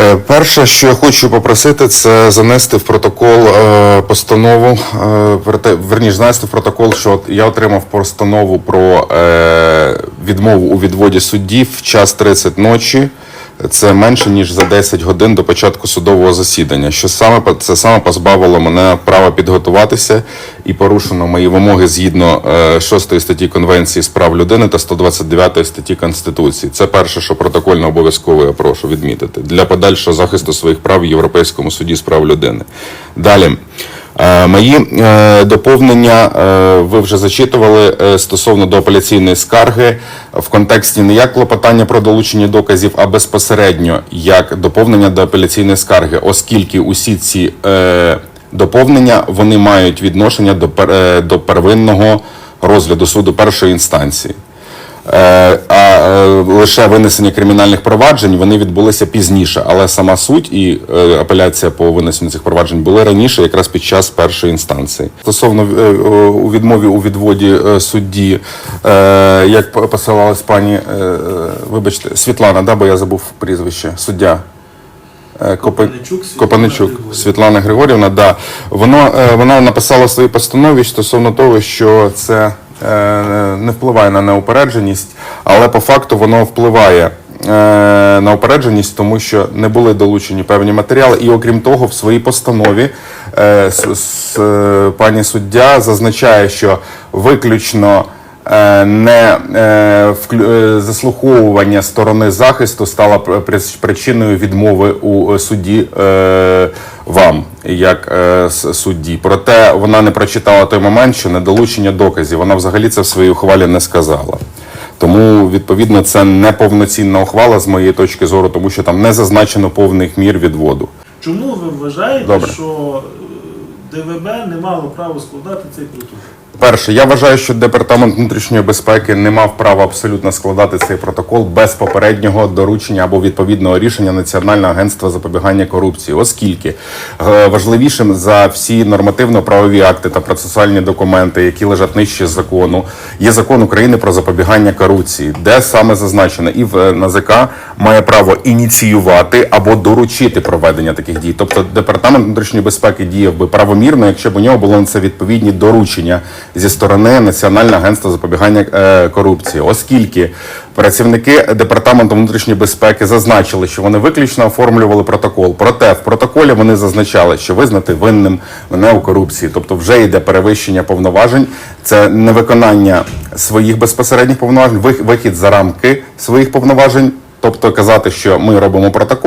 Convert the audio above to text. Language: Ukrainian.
Е, Перше, що я хочу попросити, це занести в протокол е, постанову. е, Верніше, занести в протокол, що я отримав постанову про відмову у відводі суддів в час 30 ночі. Це менше ніж за 10 годин до початку судового засідання. Що саме це саме позбавило мене права підготуватися і порушено мої вимоги згідно 6 статті Конвенції з прав людини та 129 статті Конституції. Це перше, що протокольно обов'язково я прошу відмітити для подальшого захисту своїх прав в Європейському суді з прав людини. Далі. Е, Мої е, доповнення е, ви вже зачитували стосовно до апеляційної скарги в контексті не як клопотання про долучення доказів, а безпосередньо як доповнення до апеляційної скарги, оскільки усі ці доповнення вони мають відношення до первинного розгляду суду першої інстанції. Лише винесення кримінальних проваджень вони відбулися пізніше, але сама суть і е, апеляція по винесенню цих проваджень були раніше, якраз під час першої інстанції. Стосовно е, у відмові у відводі е, судді, як посилалась пані, вибачте, Світлана, да, бо я забув прізвище, суддя. Копаничук Світлана Копаничук Григорівна. Світлана Григорівна, да. Воно, вона написала в своїй постанові стосовно того, що це не впливає на неупередженість, але по факту воно впливає е, на упередженість, тому що не були долучені певні матеріали. І окрім того, в своїй постанові е, пані суддя зазначає, що виключно е, не заслуховування сторони захисту стало пр- причиною відмови у суді вам, як судді. Проте вона не прочитала той момент, що недолучення доказів. Вона взагалі це в своїй ухвалі не сказала. Тому, відповідно, це не повноцінна ухвала з моєї точки зору, тому що там не зазначено повних мір відводу. Чому ви вважаєте, Добре. що е, ДВБ не мало права складати цей протокол? Перше, я вважаю, що департамент внутрішньої безпеки не мав права абсолютно складати цей протокол без попереднього доручення або відповідного рішення Національного агентства запобігання корупції, оскільки е, важливішим за всі нормативно-правові акти та процесуальні документи, які лежать нижче закону, є закон України про запобігання корупції, де саме зазначено і в е, НАЗК має право ініціювати або доручити проведення таких дій. Тобто департамент внутрішньої безпеки діяв би правомірно, якщо б у нього було на це відповідні доручення зі сторони Національного агентства запобігання е, корупції, оскільки працівники департаменту внутрішньої безпеки зазначили, що вони виключно оформлювали протокол. Проте в протоколі вони зазначали, що визнати винним мене у корупції, тобто вже йде перевищення повноважень, це невиконання своїх безпосередніх повноважень, вихід за рамки своїх повноважень. Тобто казати, що ми робимо протокол.